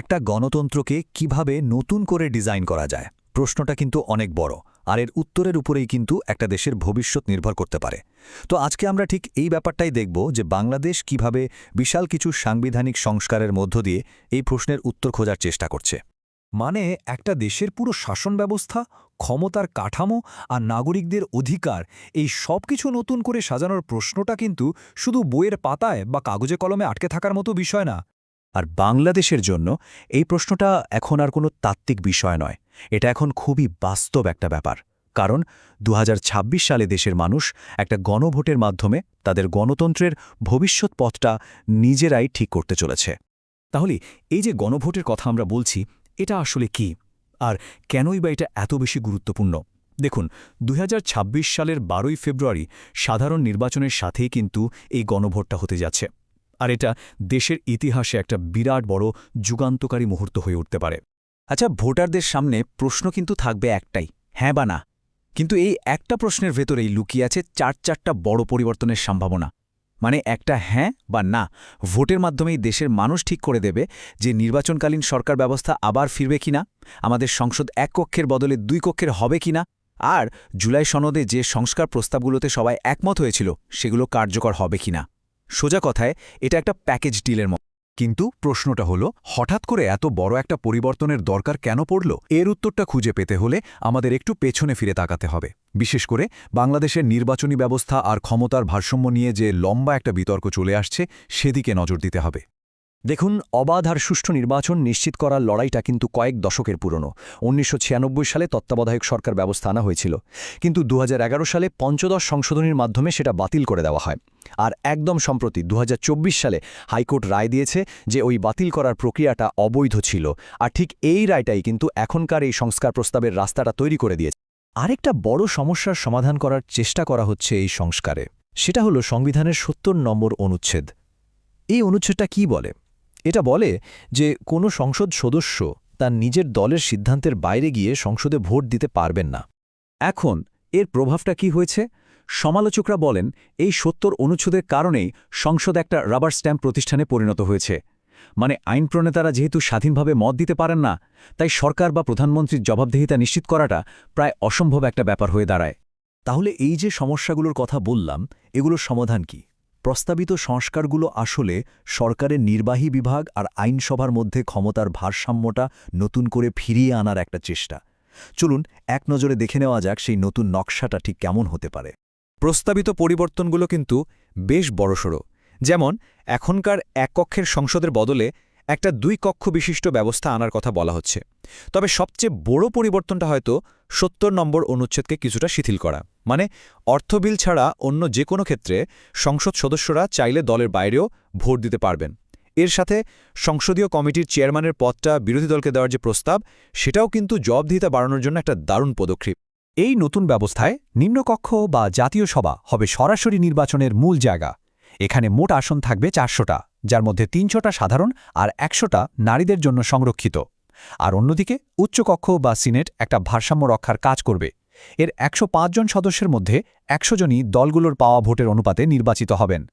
একটা গণতন্ত্রকে কীভাবে নতুন করে ডিজাইন করা যায়? প্রশ্নটা কিন্তু অনেক বড়, আর এর উত্তরের উপরেই কিন্তু একটা দেশের ভবিষ্যৎ নির্ভর করতে পারে। তো আজকে আমরা ঠিক এই ব্যাপারটাই দেখব যে বাংলাদেশ কীভাবে বিশাল কিছু সাংবিধানিক সংস্কারের মধ্য দিয়ে এই প্রশ্নের উত্তর খোঁজার চেষ্টা করছে। মানে একটা দেশের পুরো শাসন ব্যবস্থা, ক্ষমতার কাঠামো আর নাগরিকদের অধিকার, এই সব কিছু নতুন করে সাজানোর প্রশ্নটা কিন্তু শুধু বইয়ের পাতায় বা কাগজে কলমে আটকে থাকার মতো বিষয় না। আর বাংলাদেশের জন্য এই প্রশ্নটা এখন আর কোনো তাত্ত্বিক বিষয় নয়। এটা এখন খুবই বাস্তব একটা ব্যাপার। কারণ দু হাজার ছাব্বিশ সালে দেশের মানুষ একটা গণভোটের মাধ্যমে তাদের গণতন্ত্রের ভবিষ্যৎ পথটা নিজেরাই ঠিক করতে চলেছে। তাহলে এই যে গণভোটের কথা আমরা বলছি, এটা আসলে কি? আর কেনই বা এটা এত বেশি গুরুত্বপূর্ণ? দেখুন দু হাজার ছাব্বিশ সালের বারোই ফেব্রুয়ারি সাধারণ নির্বাচনের সাথেই কিন্তু এই গণভোটটা হতে যাচ্ছে। আর এটা দেশের ইতিহাসে একটা বিরাট বড় যুগান্তকারী মুহূর্ত হয়ে উঠতে পারে। আচ্ছা ভোটারদের সামনে প্রশ্ন কিন্তু থাকবে একটাই হ্যাঁ বা না? কিন্তু এই একটা প্রশ্নের ভেতরেই লুকিয়ে আছে চার চারটা বড় পরিবর্তনের সম্ভাবনা। মানে একটা হ্যাঁ বা না ভোটের মাধ্যমেই দেশের মানুষ ঠিক করে দেবে যে নির্বাচনকালীন সরকার ব্যবস্থা আবার ফিরবে কিনা আমাদের সংসদ এক কক্ষের বদলে দুই কক্ষের হবে কিনা আর জুলাই সনদে যে সংস্কার প্রস্তাবগুলোতে সবাই একমত হয়েছিল সেগুলো কার্যকর হবে কিনা সোজা কথায়, এটা একটা প্যাকেজ ডিলের মতো। কিন্তু প্রশ্নটা হলো, হঠাৎ করে এত বড় একটা পরিবর্তনের দরকার কেন পড়ল? এর উত্তরটা খুঁজে পেতে হলে আমাদের একটু পেছনে ফিরে তাকাতে হবে। বিশেষ করে বাংলাদেশের নির্বাচনী ব্যবস্থা আর ক্ষমতার ভারসাম্য নিয়ে যে লম্বা একটা বিতর্ক চলে আসছে, সেদিকে নজর দিতে হবে। দেখুন, অবাধ আর সুষ্ঠু নির্বাচন নিশ্চিত করার লড়াইটা কিন্তু কয়েক দশকের পুরনো। উনিশশো ছিয়ানব্বই সালে তত্ত্বাবধায়ক সরকার ব্যবস্থা আনা হয়েছিল। কিন্তু দুহাজার এগারো সালে পঞ্চদশ সংশোধনীর মাধ্যমে সেটা বাতিল করে দেওয়া হয়। আর একদম সম্প্রতি দুহাজার চব্বিশ সালে হাইকোর্ট রায় দিয়েছে যে ওই বাতিল করার প্রক্রিয়াটা অবৈধ ছিল। আর ঠিক এই রায়টাই কিন্তু এখনকার এই সংস্কার প্রস্তাবের রাস্তাটা তৈরি করে দিয়েছে। আরেকটা বড় সমস্যার সমাধান করার চেষ্টা করা হচ্ছে এই সংস্কারে। সেটা হলো সংবিধানের সত্তর নম্বর অনুচ্ছেদ। এই অনুচ্ছেদটা কি বলে? এটা বলে যে কোনো সংসদ সদস্য তার নিজের দলের সিদ্ধান্তের বাইরে গিয়ে সংসদে ভোট দিতে পারবেন না। এখন এর প্রভাবটা কি হয়েছে? সমালোচকরা বলেন এই সত্তর অনুচ্ছেদের কারণেই সংসদ একটা রাবার স্ট্যাম্প প্রতিষ্ঠানে পরিণত হয়েছে। মানে আইন প্রণেতারা যেহেতু স্বাধীনভাবে মত দিতে পারেন না, তাই সরকার বা প্রধানমন্ত্রীর জবাবদেহিতা নিশ্চিত করাটা প্রায় অসম্ভব একটা ব্যাপার হয়ে দাঁড়ায়। তাহলে এই যে সমস্যাগুলোর কথা বললাম, এগুলোর সমাধান কি? প্রস্তাবিত সংস্কারগুলো আসলে সরকারের নির্বাহী বিভাগ আর আইনসভার মধ্যে ক্ষমতার ভারসাম্যটা নতুন করে ফিরিয়ে আনার একটা চেষ্টা। চলুন, এক নজরে দেখে নেওয়া যাক সেই নতুন নকশাটা ঠিক কেমন হতে পারে। প্রস্তাবিত পরিবর্তনগুলো কিন্তু বেশ বড়সড়। যেমন, এখনকার এক কক্ষের সংসদের বদলে একটা দুই কক্ষ বিশিষ্ট ব্যবস্থা আনার কথা বলা হচ্ছে। তবে সবচেয়ে বড় পরিবর্তনটা হয়তো সত্তর নম্বর অনুচ্ছেদকে কিছুটা শিথিল করা। মানে অর্থবিল ছাড়া অন্য যে কোনো ক্ষেত্রে সংসদ সদস্যরা চাইলে দলের বাইরেও ভোট দিতে পারবেন। এর সাথে সংসদীয় কমিটির চেয়ারম্যানের পদটা বিরোধী দলকে দেওয়ার যে প্রস্তাব, সেটাও কিন্তু জবাবদিহিতা বাড়ানোর জন্য একটা দারুণ পদক্ষেপ। এই নতুন ব্যবস্থায় নিম্নকক্ষ বা জাতীয় সভা হবে সরাসরি নির্বাচনের মূল জায়গা। এখানে মোট আসন থাকবে চারশোটা, যার মধ্যে তিনশোটা সাধারণ আর একশোটা নারীদের জন্য সংরক্ষিত। আর অন্যদিকে উচ্চকক্ষ বা সিনেট একটা ভারসাম্য রক্ষার কাজ করবে। এর একশো জন সদস্যের মধ্যে একশো জনই দলগুলোর পাওয়া ভোটের অনুপাতে নির্বাচিত হবেন।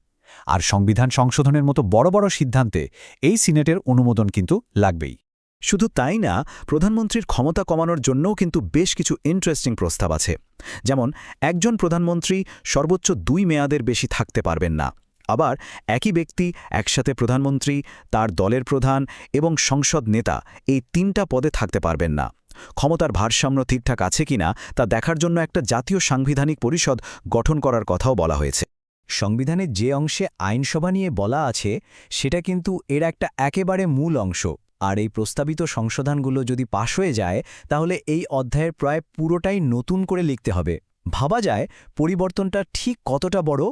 আর সংবিধান সংশোধনের মতো বড় বড় সিদ্ধান্তে এই সিনেটের অনুমোদন কিন্তু লাগবেই। শুধু তাই না, প্রধানমন্ত্রীর ক্ষমতা কমানোর জন্যও কিন্তু বেশ কিছু ইন্টারেস্টিং প্রস্তাব আছে। যেমন, একজন প্রধানমন্ত্রী সর্বোচ্চ দুই মেয়াদের বেশি থাকতে পারবেন না। আবার, একই ব্যক্তি, একসাথে প্রধানমন্ত্রী, তার দলের প্রধান এবং সংসদ নেতা এই তিনটা পদে থাকতে পারবেন না। ক্ষমতার ভারসাম্য ঠিকঠাক আছে কিনা তা দেখার জন্য একটা জাতীয় সাংবিধানিক পরিষদ গঠন করার কথাও বলা হয়েছে। সংবিধানের যে অংশে আইনসভা নিয়ে বলা আছে, সেটা কিন্তু এর একটা একেবারে মূল অংশ। আর এই প্রস্তাবিত সংশোধনগুলো যদি পাশ হয়ে যায়, তাহলে এই অধ্যায়ের প্রায় পুরোটাই নতুন করে লিখতে হবে। ভাবা যায় পরিবর্তনটা ঠিক কতটা বড়?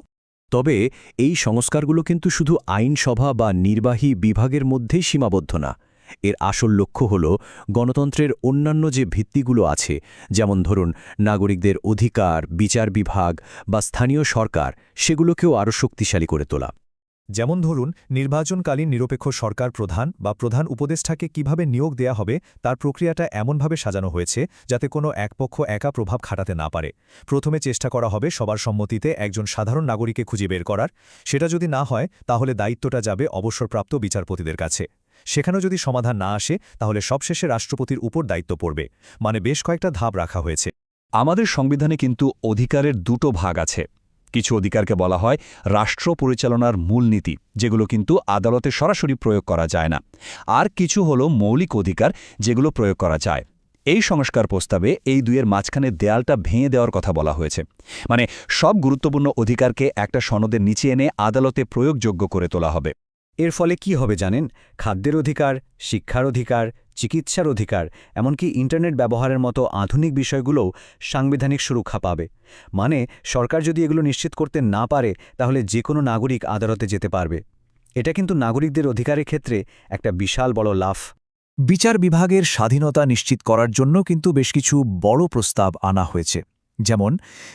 তবে এই সংস্কারগুলো কিন্তু শুধু আইনসভা বা নির্বাহী বিভাগের মধ্যেই সীমাবদ্ধ না। এর আসল লক্ষ্য হল গণতন্ত্রের অন্যান্য যে ভিত্তিগুলো আছে, যেমন ধরুন নাগরিকদের অধিকার, বিচার বিভাগ বা স্থানীয় সরকার, সেগুলোকেও আরও শক্তিশালী করে তোলা। যেমন ধরুন নির্বাচনকালীন নিরপেক্ষ সরকার প্রধান বা প্রধান উপদেষ্টাকে কীভাবে নিয়োগ দেয়া হবে, তার প্রক্রিয়াটা এমনভাবে সাজানো হয়েছে যাতে কোনো একপক্ষ একা প্রভাব খাটাতে না পারে। প্রথমে চেষ্টা করা হবে সবার সম্মতিতে একজন সাধারণ নাগরিকে খুঁজে বের করার। সেটা যদি না হয়, তাহলে দায়িত্বটা যাবে অবসরপ্রাপ্ত বিচারপতিদের কাছে। সেখানেও যদি সমাধান না আসে, তাহলে সবশেষে রাষ্ট্রপতির উপর দায়িত্ব পড়বে। মানে বেশ কয়েকটা ধাপ রাখা হয়েছে। আমাদের সংবিধানে কিন্তু অধিকারের দুটো ভাগ আছে। কিছু অধিকারকে বলা হয় রাষ্ট্র পরিচালনার মূলনীতি যেগুলো কিন্তু আদালতে সরাসরি প্রয়োগ করা যায় না। আর কিছু হল মৌলিক অধিকার, যেগুলো প্রয়োগ করা যায়। এই সংস্কার প্রস্তাবে এই দুইয়ের মাঝখানে দেয়ালটা ভেঙে দেওয়ার কথা বলা হয়েছে। মানে সব গুরুত্বপূর্ণ অধিকারকে একটা সনদের নিচে এনে আদালতে প্রয়োগযোগ্য করে তোলা হবে। এর ফলে কি হবে জানেন? খাদ্যের অধিকার, শিক্ষার অধিকার, চিকিৎসার অধিকার, এমনকি ইন্টারনেট ব্যবহারের মতো আধুনিক বিষয়গুলোও সাংবিধানিক সুরক্ষা পাবে। মানে সরকার যদি এগুলো নিশ্চিত করতে না পারে, তাহলে যে কোনো নাগরিক আদালতে যেতে পারবে। এটা কিন্তু নাগরিকদের অধিকারের ক্ষেত্রে একটা বিশাল বড় লাফ। বিচার বিভাগের স্বাধীনতা নিশ্চিত করার জন্য কিন্তু বেশ কিছু বড় প্রস্তাব আনা হয়েছে। যেমন,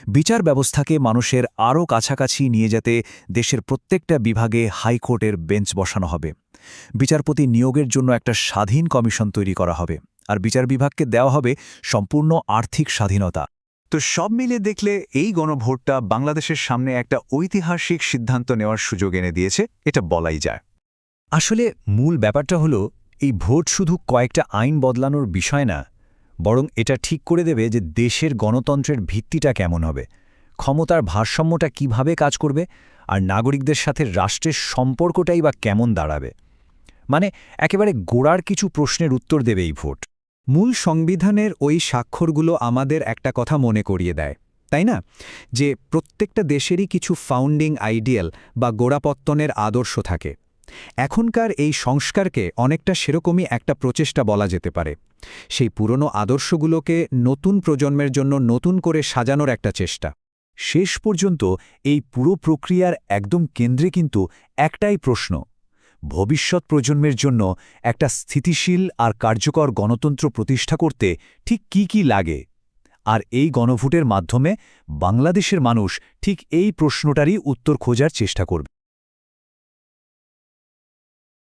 বিচার ব্যবস্থাকে মানুষের আরও কাছাকাছি নিয়ে যেতে দেশের প্রত্যেকটা বিভাগে হাইকোর্টের বেঞ্চ বসানো হবে। বিচারপতি নিয়োগের জন্য একটা স্বাধীন কমিশন তৈরি করা হবে আর বিচার বিভাগকে দেওয়া হবে সম্পূর্ণ আর্থিক স্বাধীনতা। তো সব মিলে দেখলে এই গণভোটটা বাংলাদেশের সামনে একটা ঐতিহাসিক সিদ্ধান্ত নেওয়ার সুযোগ এনে দিয়েছে, এটা বলাই যায়। আসলে মূল ব্যাপারটা হলো, এই ভোট শুধু কয়েকটা আইন বদলানোর বিষয় না বরং এটা ঠিক করে দেবে যে দেশের গণতন্ত্রের ভিত্তিটা কেমন হবে, ক্ষমতার ভারসাম্যটা কীভাবে কাজ করবে, আর নাগরিকদের সাথে রাষ্ট্রের সম্পর্কটাই বা কেমন দাঁড়াবে। মানে একেবারে গোড়ার কিছু প্রশ্নের উত্তর দেবে এই ভোট। মূল সংবিধানের ওই স্বাক্ষরগুলো আমাদের একটা কথা মনে করিয়ে দেয়, তাই না? যে প্রত্যেকটা দেশেরই কিছু ফাউন্ডিং আইডিয়াল বা গোড়াপত্তনের আদর্শ থাকে। এখনকার এই সংস্কারকে অনেকটা সেরকমই একটা প্রচেষ্টা বলা যেতে পারে। সেই পুরনো আদর্শগুলোকে নতুন প্রজন্মের জন্য নতুন করে সাজানোর একটা চেষ্টা। শেষ পর্যন্ত এই পুরো প্রক্রিয়ার একদম কেন্দ্রে কিন্তু একটাই প্রশ্ন, ভবিষ্যৎ প্রজন্মের জন্য একটা স্থিতিশীল আর কার্যকর গণতন্ত্র প্রতিষ্ঠা করতে ঠিক কি কি লাগে? আর এই গণভোটের মাধ্যমে বাংলাদেশের মানুষ ঠিক এই প্রশ্নটারই উত্তর খোঁজার চেষ্টা করবে।